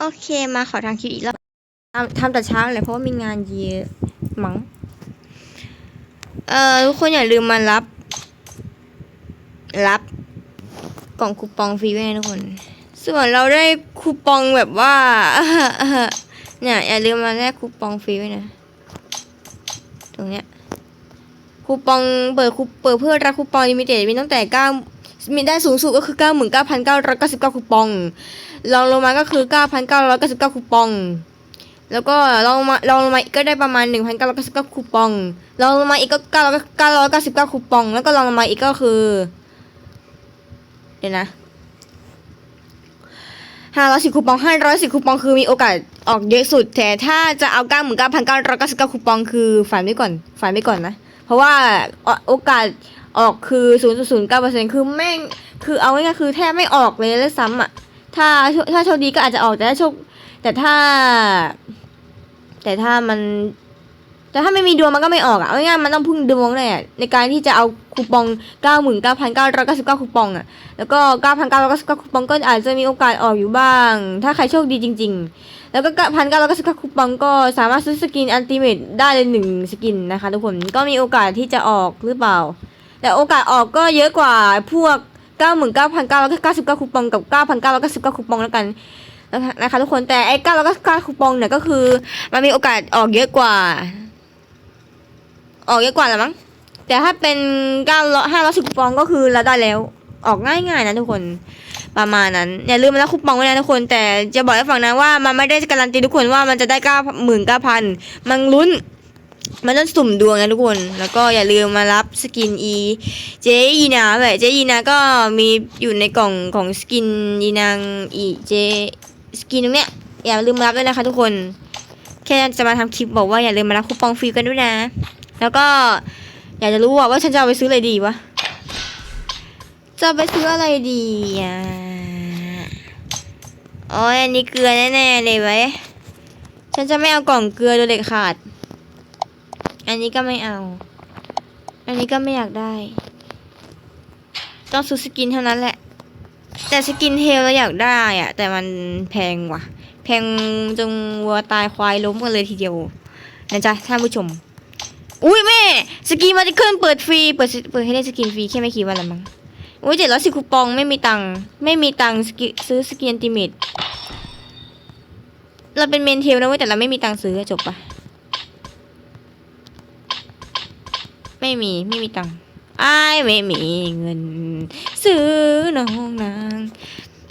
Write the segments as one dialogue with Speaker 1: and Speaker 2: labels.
Speaker 1: โอเคมาขอทางคิวอีกรอบทำทำแต่เช้าเลยเพราะว่ามีงานเยอะมั้งเอ่อทุกคนอย่าลืมมารับ รับ กล่องคูปองฟรีไว้นะทุกคน ส่วนเราได้คูปองแบบว่าเนี่ยอย่าลืมมาแลกคูปองฟรีไว้นะ ตรงเนี้ยคูปองเปิดคูเปิดเพื่อรับคูปองลิมิเต็ดมีตั้งแต่เก้า มีได้สูงสุดก็คือเก้าหมื่นเก้าพันเก้าร้อยเก้าสิบเก้าคูปองรองลงมาก็คือเก้าพันเก้าร้อยเก้าสิบเก้าคูปอง แล้วก็ลองมาลองลงมาอีกก็ได้ประมาณหนึ่งพันเก้าร้อยเก้าสิบเก้าคูปองลองลงมาอีกก็เก้าร้อยเก้าร้อยเก้าสิบเก้าคูปอง แล้วก็ลองลงมาอีกก็คือ เดี๋ยวนะห้าร้อยสิบคูปองห้าร้อยสิบคูปองคือมีโอกาสออกเยอะสุด แต่ถ้าจะเอาเก้าหมื่นเก้าพันเก้าร้อยเก้าสิบเก้าคูปองคือฝันไว้ก่อนฝันไว้ก่อนนะ เพราะว่าโอกาส ออกคือศูนย์ศูนย์เก้าเปอร์เซ็นคือแม่งคือเอาง่ายๆคือแทบไม่ออกเลยเลยซ้ำอะถ้าถ้าโชคดีก็อาจจะออกแต่ถ้าโชคแต่ถ้า แต่ถ้ามัน แต่ถ้าไม่มีดวงมันก็ไม่ออกอะเอาง่ายๆมันต้องพึ่งดวงเลยอะในการที่จะเอาคูปองเก้าหมื่นเก้าพันเก้าร้อยเก้าสิบเก้าคูปองอะแล้วก็เก้าพันเก้าร้อยเก้าสิบเก้าคูปองก็อาจจะมีโอกาสออกอยู่บ้าง ถ้าใครโชคดีจริง ๆ แล้วก็พันเก้าร้อยเก้าสิบเก้าคูปองก็สามารถซื้อสกินอันติเมตได้เลยหนึ่งสกินนะคะทุกคนก็มีโอกาสที่จะออกหรือเปล่า แต่โอกาสออกก็เยอะกว่าพวกเก้าหมื่นเก้าพันเก้าร้อยเก้าสิบเก้าคูปองกับเก้าพันเก้าร้อยเก้าสิบเก้าคูปองแล้วกันนะคะทุกคนแต่ไอ้เก้าแล้วก็เก้าคูปองเนี่ยก็คือ มันมีโอกาสออกเยอะกว่า ออกเยอะกว่าละมั้งแต่ถ้าเป็นเก้าร้อยห้าร้อยสิบคูปองก็คือเราได้แล้วออกง่ายๆนะทุกคนประมาณนั้นอย่าลืมนะคูปองไว้นะทุกคน แต่จะบอกให้ฟังนะว่ามันไม่ได้การันตีทุกคนว่ามันจะได้เก้าหมื่นเก้าพันมันลุ้น มันต้องสุ่มดวงนะทุกคน แล้วก็อย่าลืมมารับสกินอีเจอีนาแบบเจอีนาก็มีอยู่ในกล่องของสกินอีนางอีเจสกินตรงเนี้ยอย่าลืมมารับด้วยนะคะทุกคน แค่จะมาทำคลิปบอกว่าอย่าลืมมารับคูปองฟรีกันด้วยนะ แล้วก็อยากจะรู้ว่าว่าฉันจะเอาไปซื้ออะไรดีวะ จะไปซื้ออะไรดีอะอ้ยอันนี้เกลือแน่ๆเลยไว้ฉันจะไม่เอากล่องเกลือโดยเด็ดขาด อันนี้ก็ไม่เอา อันนี้ก็ไม่อยากได้ ต้องซื้อสกินเท่านั้นแหละ แต่สกินเทลเราอยากได้อะแต่มันแพงว่ะ แพงจงวัวตายควายล้มกันเลยทีเดียวนะจ๊ะท่านผู้ชม อุ้ยแม่ สกินมันจะขึ้นเปิดฟรี เปิดเปิดให้ได้สกินฟรีแค่ไม่กี่วันละมั้ง อุ้ยเจ็ดร้อยสิบคูปองไม่มีตังค์ไม่มีตังค์ซื้อสกินติมิตเราเป็นเมนเทลนะเว้ยแต่เราไม่มีตังค์ซื้อจบปะ ไม่มีไม่มีตังค์อ้ไม่มีเงิน ซื้อน้องนาง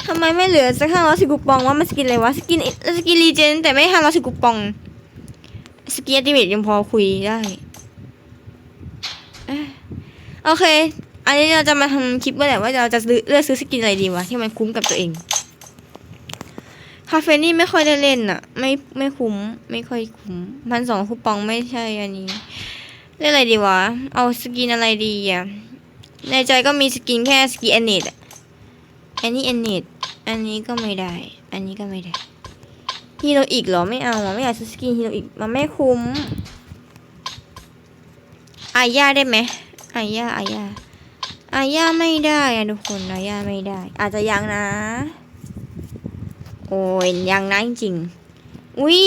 Speaker 1: ทำไมไม่เหลือสักห้าร้อยสิบกูปองว่ามันสกินอะไรวะสกินสกินรีเจนแต่ไม่ห้าร้อยสิบกูปอง สกินอัติเมตยังพอคุยได้โอเค อันนี้เราจะมาทำคลิปว่าแหละว่าเราจะเลือกซื้อสกินอะไรดีวะที่มันคุ้มกับตัวเองคาเฟนี่ไม่ค่อยได้เล่นอะไม่ไม่คุ้ม ไม่ค่อยคุ้มพันสองคูปองไม่ใช่อันนี้ เล่นอะไรดีวะ เอาสกินอะไรดีอะ ในใจก็มีสกินแค่สกินแอนเนตอันนี้แอนเนตอันนี้ก็ไม่ได้ อันนี้ก็ไม่ได้ฮีโร่อีกเหรอไม่เอาไม่อยากซื้อสกินฮีโร่อีกมันไม่คุ้มอาญาได้ไหมอาญาอาญาอาญาไม่ได้อะทุกคนอาญาไม่ได้ อาจจะยังนะ โอ้ยยังนะจริง ๆอุ้ย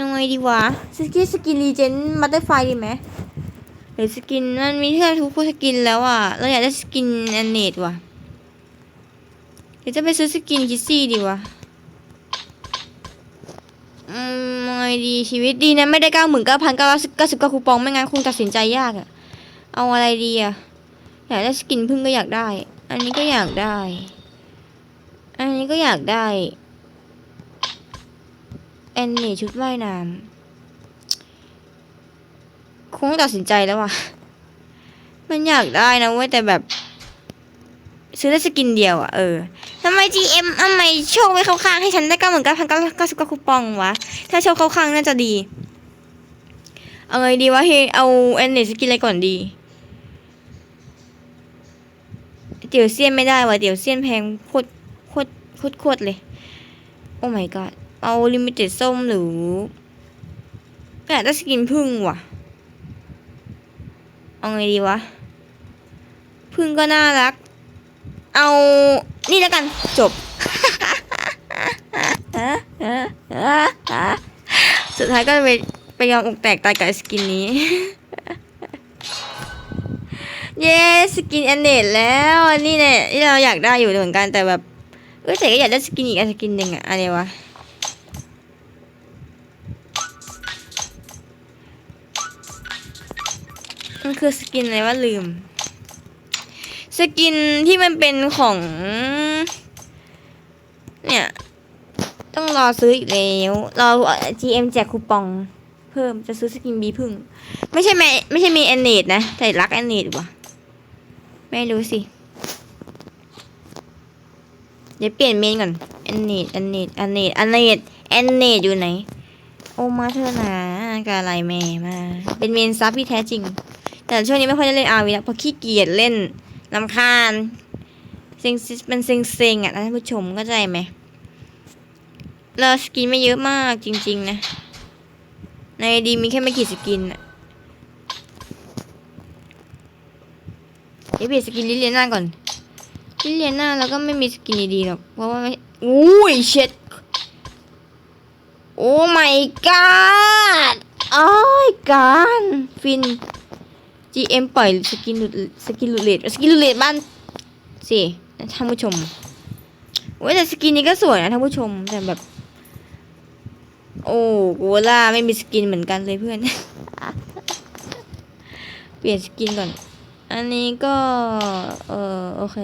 Speaker 1: ยังไงดีวะสกินสกินรีเจนบัตเตอร์ไฟดีไหมหรือสกินมันมีแทบทุกสกินแล้วอะเราอยากได้สกินแอนเนตว่ะเดี๋ยวจะไปซื้อสกินคิสซี่ดีวะอืมยังไงดีชีวิตดีนะไม่ได้เก้าหมื่นเก้าพันเก้าร้อยเก้าสิบเก้าคูปองไม่งั้นคงตัดสินใจยากอะเอาอะไรดีอะอยากได้สกินพึ่งก็อยากได้ อันนี้ก็อยากได้ อันนี้ก็อยากได้ แอนนี่ชุดว่ายน้ำคงตัดสินใจแล้วว่ะ มันอยากได้นะเว้ยแต่แบบ ซื้อได้สกินเดียวอะเออทำไม GM ทำไมโชคไม่เข้าข้างให้ฉันได้เก้าหมื่นเก้าพันเก้าเก้าสิบเก้าคูปองวะ ถ้าโชคเข้าข้างน่าจะดี เอาไงดีวะเฮเอาแอนนี่สกินอะไรก่อนดีเตี๋ยวเซียนไม่ได้ว่ะเตี๋ยวเซียนแพงโคตรโคตรโคตรเลย โอ้ my god เอาลิมิเต็ดส้มหรืออยากได้สกินพึ่งว่ะ เอาไงดีวะ พึ่งก็น่ารัก เอานี่แล้วกันจบ สุดท้ายก็ไปไปยอมอกแตกตายกับสกินนี้ เย้สกินแอนเนตแล้วอันนี้เนี่ยที่เราอยากได้อยู่เหมือนกันแต่แบบเออแต่ก็อยากได้สกินอีกอันสกินหนึ่งอะอะไรวะ มันคือสกินอะไรวะลืม สกินที่มันเป็นของ เนี่ย ต้องรอซื้ออีกแล้วรอ GM แจกคูปอง เพิ่มจะซื้อสกินบีพึ่ง ไม่ใช่แม่ไม่ใช่มีแอนเนตนะ แต่รักแอนเนตว่ะไม่รู้สิ เดี๋ยวเปลี่ยนเมนก่อนแอนเนตแอนเนตแอนเนตแอนเนตแอนเนตอยู่ไหนโอมาเธอะนะกาไรแม่มา เป็นเมนซับที่แท้จริง แต่ช่วงนี้ไม่ค่อยได้เล่นอาวีแล้วเพราะขี้เกียจเล่นลำคาญเซ็งมันเซ็งเซ็งๆอะท่านผู้ชมเข้าใจไหมเราสกินไม่เยอะมากจริง ๆ นะ ในดีมีแค่ไม่กี่สกินอะเดี๋ยวเปลี่ยนสกินลิเลียน่าก่อนลิเลียน่าแล้วก็ไม่มีสกินดีๆหรอกเพราะว่าไม่อุ้ยเช็ดโอ้ my god โอ้ยการฟิน GM ปล่อยสกินหลุดสกินหลุดเลดสกินหลุดเลดบ้านสิท่านผู้ชมโอ้ยแต่สกินนี้ก็สวยนะท่านผู้ชมแต่แบบ โอ้โกล่าไม่มีสกินเหมือนกันเลยเพื่อน เปลี่ยนสกินก่อน อันนี้ก็ เออโอเค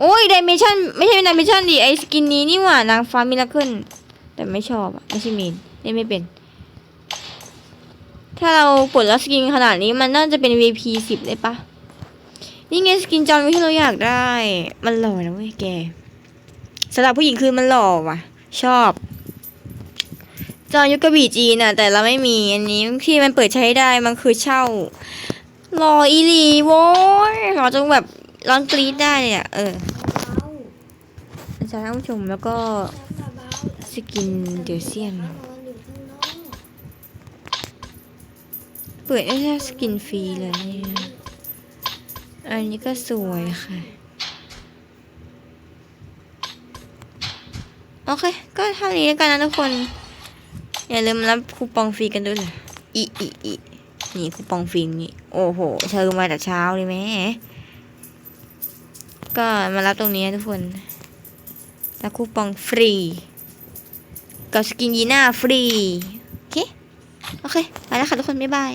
Speaker 1: โอ้ยดิเมชันไม่ใช่ดิเมชันดิไอสกินนี้นี่หว่านางฟ้ามิราเคิลแต่ไม่ชอบอะไม่ใช่เมนเล่นไม่เป็น ถ้าเราปลดแล้วสกินขนาดนี้มันน่าจะเป็น VP สิบเลยปะนี่ไงสกินจอนวิที่เราอยากได้ มันหล่อนะเว้ยแกสำหรับผู้หญิงคือมันหล่อว่ะ ชอบ จอนยุคกระบี่จีนอะ แต่เราไม่มีอันนี้ที่มันเปิดใช้ได้มันคือเช่าหล่ออีลีโว้ยหล่อจนแบบร้องกรี๊ดได้เลยอะเอออาจารย์ท่านผู้ชมแล้วก็สกินเดยวเซียน เปิดได้แค่สกินฟรีเลยอันนี้ก็สวยค่ะ โอเค ก็เท่านี้แล้วกันนะทุกคน อย่าลืมรับคูปองฟรีกันด้วยล่ะอีอีอีนี่คูปองฟรีนี่ โอ้โหเชิญมาแต่เช้าเลยแม่ก็มารับตรงนี้นะทุกคนรับคูปองฟรี กับสกินยีน่าฟรี โอเค โอเค ไปแล้วค่ะทุกคน บ๊ายบาย